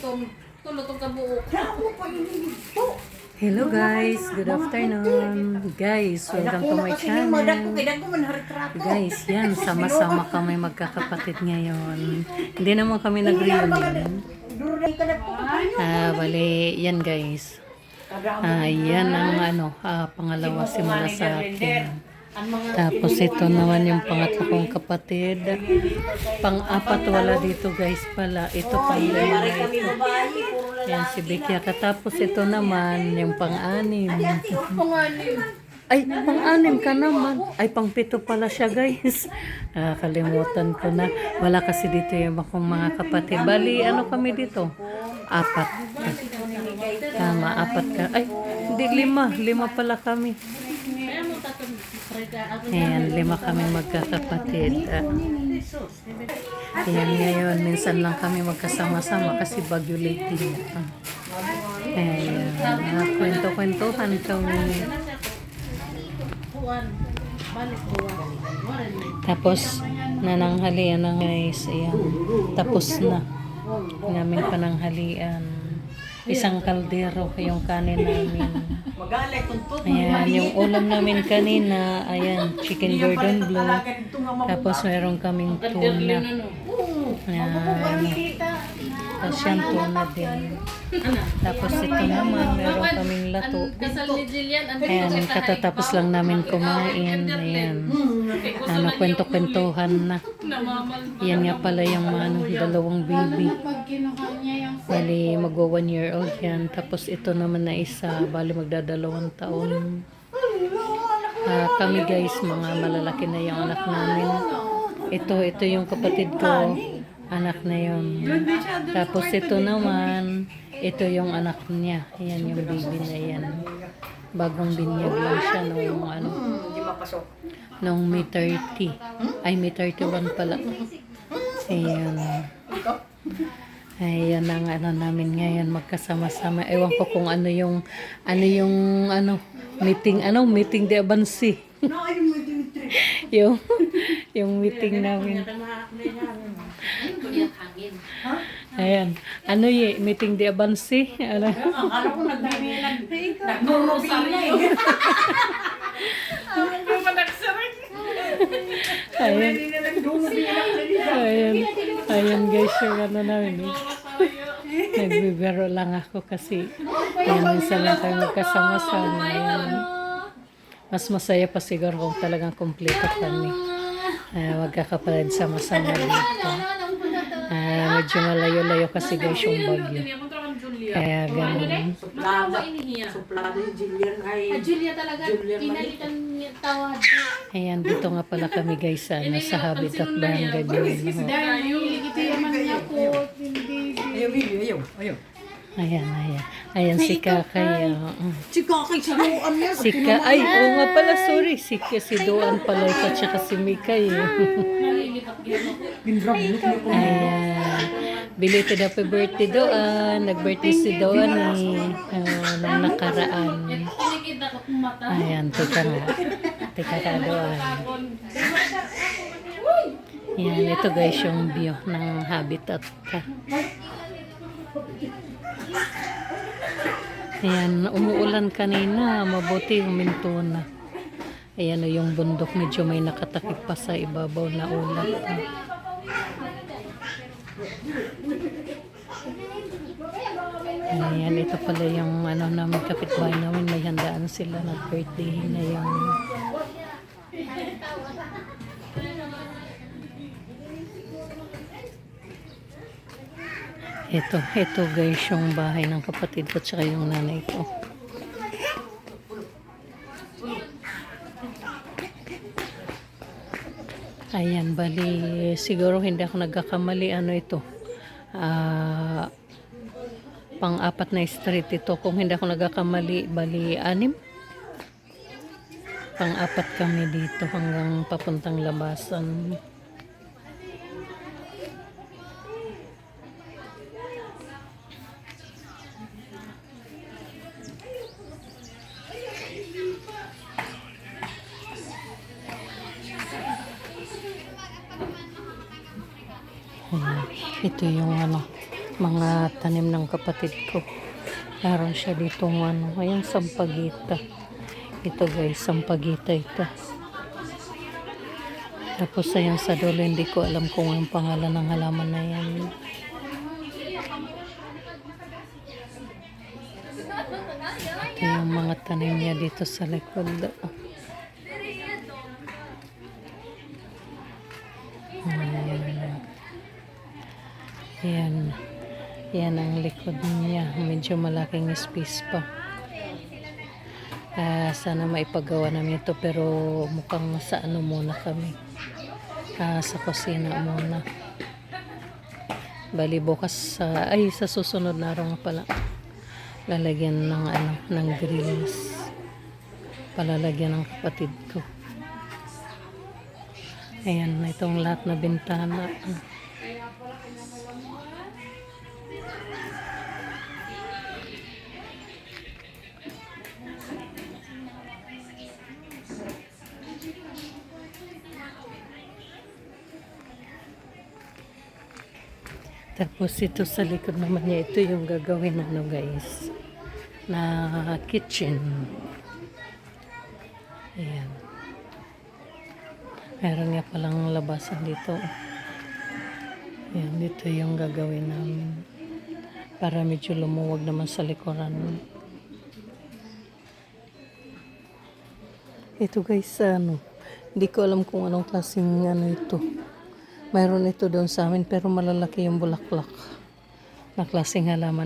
tong tulo tong kabuok. Hello guys, good afternoon. Guys, welcome to my channel. Guys, yan, sama-sama kami magkakapatid ngayon. Hindi naman kami nag-reunion. Ah, bali, yan guys. Ah, yan ang ano, ah, pangalawa simula sa akin. Tapos ito naman yung pangatlo kong kapatid. Pang-apat wala dito guys pala. Ito pang lima ito. Yan si Becky. Katapos ito naman yung pang-anim. Ay, pang-anim ka naman. Ay, pang-pito pala siya, guys. Nakakalimutan ko na. Wala kasi dito yung akong mga kapatid. Bali, ano kami dito? Apat. Tama, apat ka. Ay, hindi, lima. Lima pala kami. Ayan, lima kami magkakapatid. Ah. Ayan, ngayon, minsan lang kami magkasama-sama kasi bagyo lately. Ah. Ayan, ah, kwento-kwentuhan kami. Tapos, nananghalian na guys. Ayan. Tapos na. Namin pananghalian. Isang kaldero yung kanin namin. Ayan, yung ulam namin kanina, ayan, chicken gordon blue. Tapos meron kaming tuna. Ayan. Tapos yan tuna din. Tapos ito naman, meron kaming lato. Ayan, katatapos lang namin kumain. Ayan. Ano, kwento-kwentuhan na. Yan nga pala yung ano, dalawang baby. Bali, magwa one year old yan. Tapos ito naman na isa, bali magdadalawang taon. Ah, kami guys, mga malalaki na yung anak namin. Ito, ito yung kapatid ko. Anak na yun. Tapos ito naman, ito yung anak niya. Yan yung baby na yan. Bagong binyag lang siya nung ano, nung May 30. Ay, May 31 pala. Ayan. Ayan ang ano namin ngayon magkasama-sama. Ewan ko kung ano yung ano yung ano meeting ano meeting de Abansi. yung yung meeting namin. Ayan. Ano y meeting de Abansi? Ano? Ayan. Ayan. Ayan guys yung ano namin. eh. Nagbibiro lang ako kasi yan minsan lang tayo magkasama-sama. Ayan. Mas masaya pa siguro kung talagang kumpleto kami. Uh, magkakapalad sama-sama dito. Medyo malayo-layo kasi guys yung bagyo. Kaya ganun. Matawa inihiya. Suplado yung Jillian ay Ah, Julia talaga. Pinalitan niya tawad. Ayan, dito nga pala kami guys sa, ano, sa Habitat Barangay Binoy. ayaw ayaw, ayaw. Ayan, ayan. Ayan si Kakay. ah, mm. Si Kakay, saluan niya. Si Ka, ay, oo nga pala, sorry. Si, si Doan pala ito, tsaka si Mikay. eh. Mo niya po. Ayan. Belated happy birthday Doan. Nag-birthday si Doan ni uh, nang nakaraan. Ayan, teka nga. Teka ka Doan. Yan, ito guys yung view ng habitat ka. Ayan, umuulan kanina. Mabuti huminto na. Ayan yung bundok. Medyo may nakatakip pa sa ibabaw na ulat. Ayan, ito pala yung ano namin kapitbahay namin. May handaan sila ng birthday na yung Ito, ito guys yung bahay ng kapatid ko tsaka yung nanay ko. Ayan, bali, siguro hindi ako nagkakamali. Ano ito? Ah, pang-apat na street ito. Kung hindi ako nagkakamali, bali, anim? Pang-apat kami dito hanggang papuntang labasan. Ayan. Ito yung ano, mga tanim ng kapatid ko. Meron siya dito ano, ayan sampagita. Ito guys, sampagita ito. Tapos ayan sa dulo, hindi ko alam kung ang pangalan ng halaman na yan. Ito yung mga tanim niya dito sa likod. Ayan. Ayan. Yan ang likod niya. Medyo malaking space pa. Ah, sana maipagawa namin ito pero mukhang sa ano muna kami. Ah, sa kusina muna. Bali bukas sa ay sa susunod na araw pala. Lalagyan ng ano ng grills. Palalagyan ng kapatid ko. Ayan, itong lahat na bintana. Tapos ito sa likod naman niya, ito yung gagawin ano guys, na kitchen. Ayan. Meron nga palang labasan dito. Ayan, dito yung gagawin namin. Para medyo lumuwag naman sa likuran. Ito guys, ano, hindi ko alam kung anong klaseng ano ito. Mayroon ito doon sa amin pero malalaki yung bulaklak na klaseng halaman.